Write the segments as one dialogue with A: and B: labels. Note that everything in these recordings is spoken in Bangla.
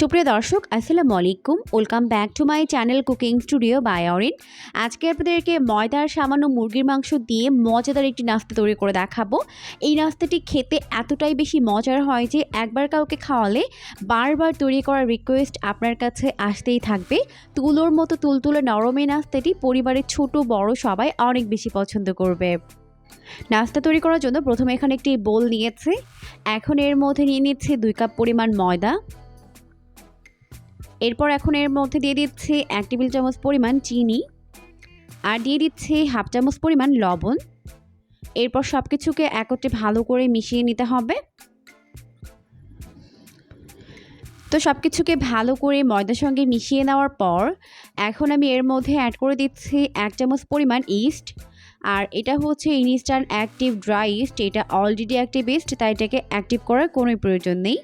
A: সুপ্রিয় দর্শক, আসসালামু আলাইকুম। Welcome back to my channel cooking studio by Orin আজকে আপনাদেরকে ময়দার সামান্য মুরগির মাংস দিয়ে মজাদার একটি নাস্তা তৈরি করে দেখাবো। এই নাস্তাটি খেতে এতটাই বেশি মজার হয় যে একবার কাউকে খাওয়ালে বারবার তৈরি করার রিকোয়েস্ট আপনার কাছে আসতেই থাকবে। তুলোর মতো তুলতুলে নরম এই নাস্তাটি পরিবারের ছোট, বড় সবাই অনেক বেশি পছন্দ করবে। নাস্তা তৈরি করার জন্য প্রথমে এখানে একটি বোল নিয়েছে। এখন এর মধ্যে নিয়ে নিচ্ছে দুই কাপ পরিমাণ ময়দা। এরপর এখন এর মধ্যে দিয়ে দিচ্ছে এক টেবিল চামচ পরিমাণ চিনি আর দিয়ে দিচ্ছে হাফ চামচ পরিমাণ লবণ। এরপর সব কিছুকে একত্রে ভালো করে মিশিয়ে নিতে হবে। তো সব কিছুকে ভালো করে ময়দার সঙ্গে মিশিয়ে নেওয়ার পর এখন আমি এর মধ্যে অ্যাড করে দিচ্ছি এক চামচ পরিমাণ ইস্ট আর এটা হচ্ছে ইনস্ট্যান্ট অ্যাক্টিভ ড্রাই ইস্ট এটা অলরেডি অ্যাক্টিভ ইস্ট তাই এটাকে অ্যাক্টিভ করার কোনো প্রয়োজন নেই।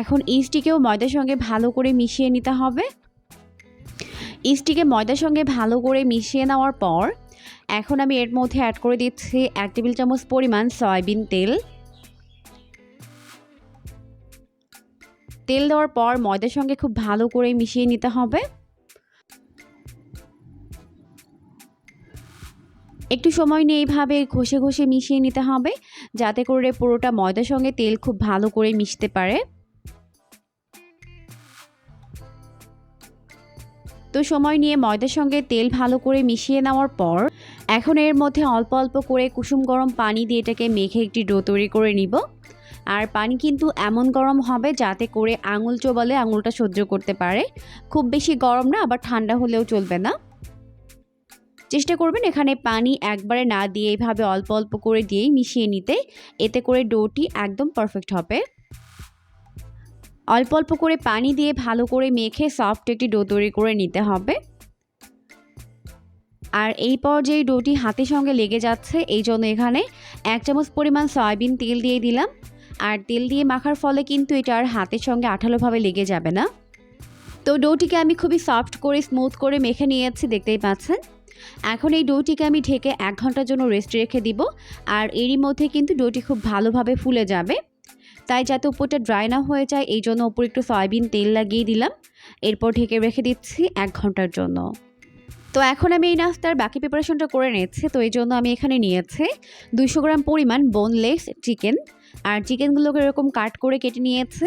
A: এখন ইস্টটিকেও ময়দার সঙ্গে ভালো করে মিশিয়ে নিতে হবে। ইস্টটিকে ময়দার সঙ্গে ভালো করে মিশিয়ে নেওয়ার পর, এখন আমি এর মধ্যে অ্যাড করে দিচ্ছি এক টেবিল চামচ পরিমাণ সয়াবিন তেল। তেল দেওয়ার পর ময়দার সঙ্গে খুব ভালো করে মিশিয়ে নিতে হবে। একটু সময় নিয়ে এইভাবে ঘষে ঘষে মিশিয়ে নিতে হবে, যাতে করে পুরোটা ময়দার সঙ্গে তেল খুব ভালো করে মিশতে পারে। তো সময় নিয়ে ময়দার সঙ্গে তেল ভালো করে মিশিয়ে নেওয়ার পর এখন এর মধ্যে অল্প অল্প করে কুসুম গরম পানি দিয়ে এটাকে মেখে একটি ডো তৈরি করে নিব। আর পানি কিন্তু এমন গরম হবে যাতে করে আঙুল চোবালে আঙুলটা সহ্য করতে পারে। খুব বেশি গরম না, আবার ঠান্ডা হলেও চলবে না। চেষ্টা করবেন এখানে পানি একবারে না দিয়ে এইভাবে অল্প অল্প করে দিয়েই মিশিয়ে নিতে। এতে করে ডোটি একদম পারফেক্ট হবে। অল্প অল্প করে পানি দিয়ে ভালো করে মেখে সফট একটি ডো তৈরি করে নিতে হবে। আর এই পর্যায়ে ডোটি হাতের সঙ্গে লেগে যাচ্ছে, এই জন্য এখানে এক চামচ পরিমাণ সয়াবিন তেল দিয়ে দিলাম। আর তেল দিয়ে মাখার ফলে কিন্তু এটা আর হাতের সঙ্গে আঠালোভাবে লেগে যাবে না। তো ডোটিকে আমি খুবই সফট করে স্মুথ করে মেখে নিয়েছি, দেখতেই পাচ্ছেন। এখন এই ডোটিকে আমি ঢেকে এক ঘণ্টার জন্য রেস্ট রেখে দিব। আর এরই মধ্যে কিন্তু ডোটি খুব ভালোভাবে ফুলে যাবে। তাই যাতে উপরটা ড্রাই না হয়ে যায়, এই জন্য উপরে একটু সয়াবিন তেল লাগিয়ে দিলাম। এরপর ঢেকে রেখে দিচ্ছি এক ঘণ্টার জন্য। তো এখন আমি এই নাস্তার বাকি প্রিপারেশনটা করে নিয়েছি। তো এই জন্য আমি এখানে নিয়েছি দুইশো গ্রাম পরিমাণ বোনলেস চিকেন আর চিকেনগুলোকে এরকম কাট করে কেটে নিয়েছে।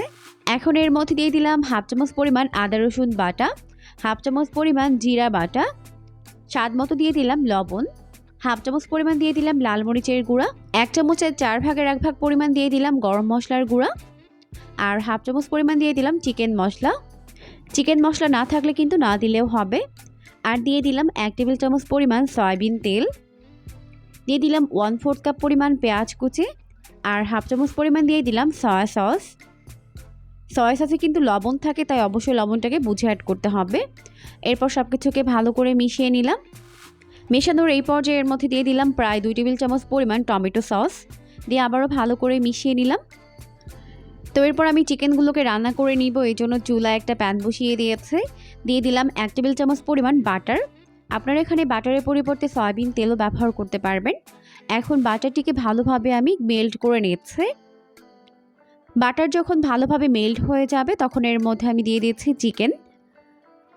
A: এখন এর মধ্যে দিয়ে দিলাম হাফ চামচ পরিমাণ আদা, রসুন বাটা হাফ চামচ পরিমাণ জিরা বাটা, স্বাদ মতো দিয়ে দিলাম লবণ। হাফ চামচ পরিমাণ দিয়ে দিলাম লাল মরিচের গুঁড়া, এক চামচের চার ভাগের এক ভাগ পরিমাণ দিয়ে দিলাম গরম মশলার গুঁড়া আর হাফ চামচ পরিমাণ দিয়ে দিলাম চিকেন মশলা। চিকেন মশলা না থাকলে কিন্তু না দিলেও হবে। আর দিয়ে দিলাম এক টেবিল চামচ পরিমাণ সয়াবিন তেল। দিয়ে দিলাম ওয়ান ফোর্থ কাপ পরিমাণ পেঁয়াজ কুচি আর হাফ চামচ পরিমাণ দিয়ে দিলাম সয়া সস সয়া সসে কিন্তু লবণ থাকে, তাই অবশ্যই লবণটাকে বুঝে অ্যাড করতে হবে। এরপর সব কিছুকে ভালো করে মিশিয়ে নিলাম। মেশানোর এই পর্যায়ের মধ্যে দিয়ে দিলাম প্রায় দুই টেবিল চামচ পরিমাণ টমেটো সস। দিয়ে আবারও ভালো করে মিশিয়ে নিলাম। তো এরপর আমি চিকেনগুলোকে রান্না করে নিব। এই জন্য চুলায় একটা প্যান বসিয়ে দিয়েছে। দিয়ে দিলাম এক টেবিল চামচ পরিমাণ বাটার। আপনারা এখানে বাটারের পরিবর্তে সয়াবিন তেলও ব্যবহার করতে পারবেন। এখন বাটারটিকে ভালোভাবে আমি মেল্ট করে নিচ্ছে। বাটার যখন ভালোভাবে মেল্ট হয়ে যাবে, তখন এর মধ্যে আমি দিয়ে দিচ্ছি চিকেন।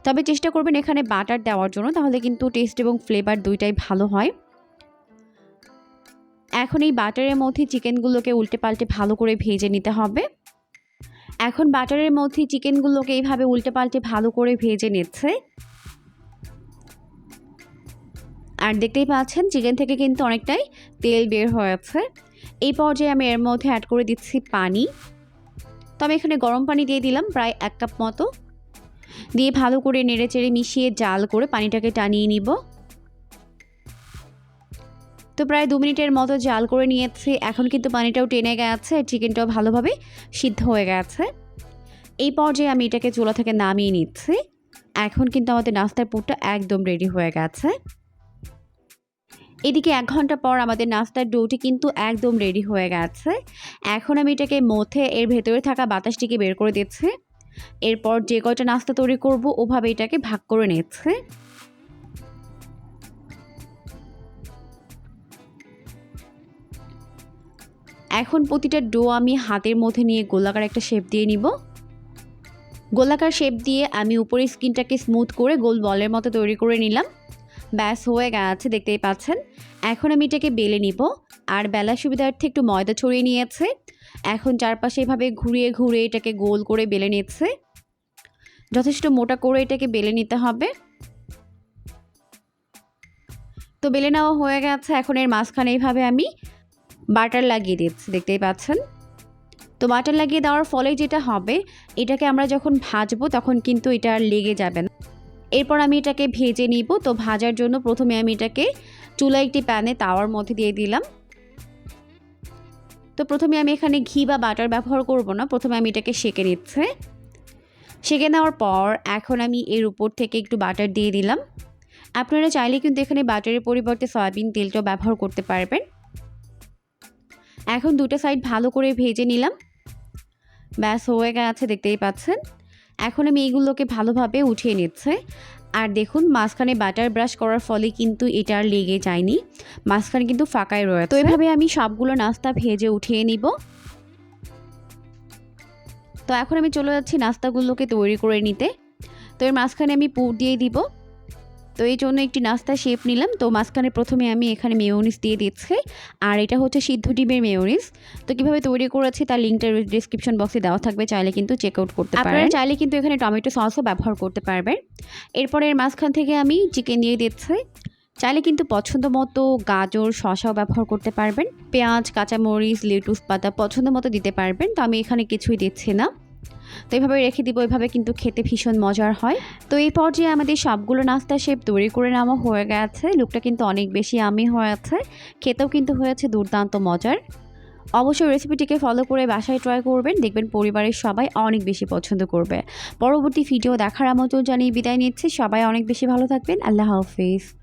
A: তবে চেষ্টা করবেন এখানে বাটার দেওয়ার জন্য, তাহলে কিন্তু টেস্ট এবং ফ্লেভার দুইটাই ভালো হয়। এখন এই বাটারের মধ্যে চিকেনগুলোকে উল্টে পাল্টে ভালো করে ভেজে নিতে হবে। এখন বাটারের মধ্যে চিকেনগুলোকে এইভাবে উল্টে পাল্টে ভালো করে ভেজে নিচ্ছে। আর দেখতেই পাচ্ছেন, চিকেন থেকে কিন্তু অনেকটাই তেল বের হয়েছে। এই পর্যায়ে আমি এর মধ্যে অ্যাড করে দিচ্ছি পানি। তবে এখানে গরম পানি দিয়ে দিলাম, প্রায় এক কাপ মতো। দিয়ে ভালো করে নেড়েচেড়ে মিশিয়ে জাল করে পানিটাকে টানিয়ে নিব। তো প্রায় দু মিনিটের মতো জাল করে নিয়েছি। এখন কিন্তু পানিটাও টেনে গেছে, চিকেনটাও ভালোভাবে সিদ্ধ হয়ে গেছে। এই পর্যায়ে আমি এটাকে চুলা থেকে নামিয়ে নিচ্ছি। এখন কিন্তু আমাদের নাস্তার পুরটা একদম রেডি হয়ে গেছে। এদিকে এক ঘণ্টা পর আমাদের নাস্তার ডোটি কিন্তু একদম রেডি হয়ে গেছে। এখন আমি এটাকে মধ্যে এর ভেতরে থাকা বাতাসটিকে বের করে দিচ্ছি। এরপর যে কয়টা নাস্তা তৈরি করব, ওভাবে এটাকে ভাগ করে নিচ্ছে। এখন প্রতিটা ডো আমি হাতের মধ্যে নিয়ে গোলাকার একটা শেপ দিয়ে নিব। গোলাকার শেপ দিয়ে আমি উপরে স্কিনটাকে স্মুথ করে গোল বলের মতো তৈরি করে নিলাম। ব্যাস, হয়ে গেছে, দেখতেই পাচ্ছেন। এখন আমি এটাকে বেলে নিব। আর বেলার সুবিধার্থে একটু ময়দা ছড়িয়ে নিয়েছে। এখন চারপাশে এভাবে ঘুরিয়ে ঘুরিয়ে এটাকে গোল করে বেলে নিচ্ছে। যথেষ্ট মোটা করে এটাকে বেলে নিতে হবে। তো বেলে নেওয়া হয়ে গেছে। এখন এর মাঝখানে এইভাবে আমি বাটার লাগিয়ে দিচ্ছি, দেখতেই পাচ্ছেন। তো বাটার লাগিয়ে দেওয়ার ফলে যেটা হবে, এটাকে আমরা যখন ভাজবো তখন কিন্তু এটা লেগে যাবে না। এরপর আমি এটাকে ভেজে নিব। তো ভাজার জন্য প্রথমে আমি এটাকে চুলা একটি প্যানে তাওয়ার মধ্যে দিয়ে দিলাম। তো প্রথমে আমি এখানে ঘি বা বাটার ব্যবহার করব না, প্রথমে আমি এটাকে সেঁকে নিচ্ছে। সেঁকে নেওয়ার পর এখন আমি এর উপর থেকে একটু বাটার দিয়ে দিলাম। আপনারা চাইলে কিন্তু এখানে বাটারের পরিবর্তে সয়াবিন তেলটাও ব্যবহার করতে পারবেন। এখন দুটো সাইড ভালো করে ভেজে নিলাম। ব্যাস, হয়ে গেছে, দেখতেই পাচ্ছেন। এখন আমি এইগুলোকে ভালোভাবে উঠিয়ে নিচ্ছে। আর দেখুন, মাঝখানে বাটার ব্রাশ করার ফলে কিন্তু এটা আর লেগে যায়নি। মাঝখানে কিন্তু ফাঁকাই রয়ে তো এভাবে আমি সবগুলো নাস্তা ভেজে উঠিয়ে নিব। তো এখন আমি চলে যাচ্ছি নাস্তাগুলোকে তৈরি করে নিতে। তো এর মাঝখানে আমি পুর দিয়ে দিব। তো এই জন্য একটি নাস্তা শেপ নিলাম। তো মাঝখানে প্রথমে আমি এখানে মেয়োনিস দিয়ে দিচ্ছি। আর এটা হচ্ছে সিদ্ধ ডিমের মেয়োনিস তো কীভাবে তৈরি করেছি তার লিঙ্কটা ডিসক্রিপশন বক্সে দেওয়া থাকবে। চাইলে কিন্তু চেক আউট করতে পারেন। চাইলে কিন্তু এখানে টমেটো সসও ব্যবহার করতে পারবেন। এরপরে এর মাঝখান থেকে আমি চিকেন দিয়ে দিচ্ছি। চাইলে কিন্তু পছন্দ মতো গাজর শসাও ব্যবহার করতে পারবেন। পেঁয়াজ, কাঁচামরিচ লেটুস পাতা পছন্দ মতো দিতে পারবেন। তো আমি এখানে কিছুই দিচ্ছি না। তো এইভাবে রেখে দিব, এভাবে কিন্তু খেতে ভীষণ মজার হয়। তো এই পর্যায়ে আমাদের সবগুলো নাস্তা শেপ তৈরি করে নেওয়া হয়ে গেছে। লুকটা কিন্তু অনেক বেশি আমি হয়েছে, খেতেও কিন্তু হয়েছে দুর্দান্ত মজার। অবশ্যই রেসিপিটিকে ফলো করে বাসায় ট্রাই করবেন, দেখবেন পরিবারের সবাই অনেক বেশি পছন্দ করবে। পরবর্তী ভিডিও দেখার আমন্ত্রণ জানিয়ে বিদায় নিচ্ছে, সবাই অনেক বেশি ভালো থাকবেন, আল্লাহ হাফিজ।